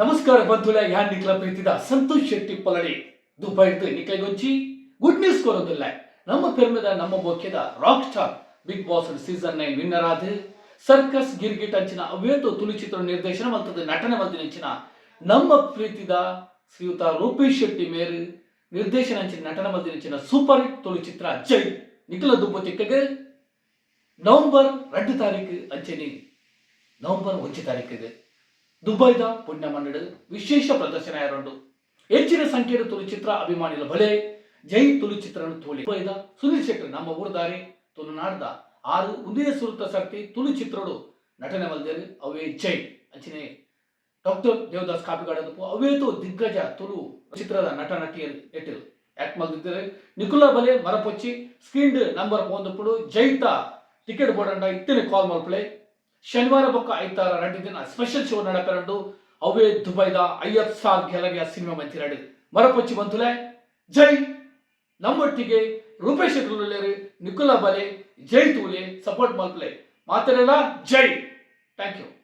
ನಮಸ್ಕಾರ ಬಂಧುಲ ಯಾನ್ ನಿಕ್ಲ ಪ್ರೀತಿದ ಸಂತೋಷ್ ಶೆಟ್ಟಿ ಪಲಡಿ ದುಬೈದು ನಿಕ್ಲೆಗೊಂಚಿ ಗುಡ್ ನ್ಯೂಸ್ ಕೊರೋದಿಲ್ಲ ನಮ್ಮ ಪೆರ್ಮದ ನಮ್ಮ ಮುಖ್ಯದ rock star Bigg Boss season nine winner Circus Girgit ಅಂಚಿನ ಅವೇತು ತುಳಿ ಚಿತ್ರ ನಿರ್ದೇಶನ ಮಲ್ತದ ನಟನೆ ಮಲ್ತಿನ ಅಂಚಿನ ನಮ್ಮ ಪ್ರೀತಿದ ಶ್ರೀಯುತ ರೂಪೇಶ್ ಶೆಟ್ಟಿ ಮೇರು, ನಿರ್ದೇಶನ ಅಂಚಿನ ನಟನೆ ಮಲ್ತಿನ ಸೂಪರ್ ಹಿಟ್ ತುಳು ಚಿತ್ರ ಜೈ. ನಿಖಲ ದುಬ್ಬ ಚಿಕ್ಕಗೆ ನವೆಂಬರ್ ಎರಡು ತಾರೀಕು ಅಂಚೆನಿ ನವೆಂಬರ್ ತಾರೀಕು ತಾರೀಕಿಗೆ ದುಬೈದ ಪುಣ್ಯ ಮನ್ನಡು ವಿಶೇಷ ಪ್ರದರ್ಶನ ಎರಡೊಂಡು ಹೆಚ್ಚಿನ ಸಂಖ್ಯೆಯ ತುಳುಚಿತ್ರ ಅಭಿಮಾನಿಗಳ ಬಲೆ, ಜೈ ತುಳುಚಿತ್ರ ತೋಲಿ ದುಬೈದ ಸುನೀಲ್ ಶೆಟ್ಟರ್ ನಮ್ಮ ಊರದಾರಿ, ತುಳುನಾಡ್ದ ಆರು ಉದಿನ ಸುರತ ಶಕ್ತಿ ತುಳುಚಿತ್ರಡು ನಟನೆ ವಲ್ದೇರು ಅವೇ ಜೈ. ಅಂಚಿನೇ ಡಾಕ್ಟರ್ ದೇವದಾಸ್ ಕಾಪಿಗಾಡದಪ್ಪು ಅವೇತು ದಿಗ್ಗಜ ತುಳು ಚಿತ್ರದ ನಟ ನಟಿಯಲ್ಲಿ ಎಟ್ಟಿರು. ಯಾಕೆ ಮಲ್ದಿದ್ದರೆ? ಬಲೆ ಮರಪೊಚ್ಚಿ ಸ್ಕ್ರೀನ್ ನಂಬರ್ ಪೋಂದಪ್ಪಡು ಜೈತ ಟಿಕೆಟ್ ಬೋರ್ಡ್ ಇತ್ತನೆ ಕಾಲ್ ಮಾಡ್ಕೊಳ್ಳಿ ಶನಿವಾರ ಬೊಕ್ಕ ಐತಾರ ರಂಡಿ ದಿನ ಸ್ಪೆಷಲ್ ಶೋ ನಡಪೆರಂಡು ಅವೇ ದುಬೈದ ಐವತ್ ಸಾಲ್ ಗ್ಯಾಲರಿಯ ಸಿನಿಮಾ ಮಂತಿರಾಡು ಮರಪಚ್ಚಿ ಬಂತುಲೆ ಜೈ ನಮ್ಮೊಟ್ಟಿಗೆ ರೂಪೇಶ್ ಶೆಟ್ಟಿ ನಿಕುಲ ಬಲೆ, ಜೈ ತೂಲೆ ಸಪೋರ್ಟ್ ಮಲ್ಪಲೆ ಮಾತಾಡಲ್ಲ ಜೈ. Thank you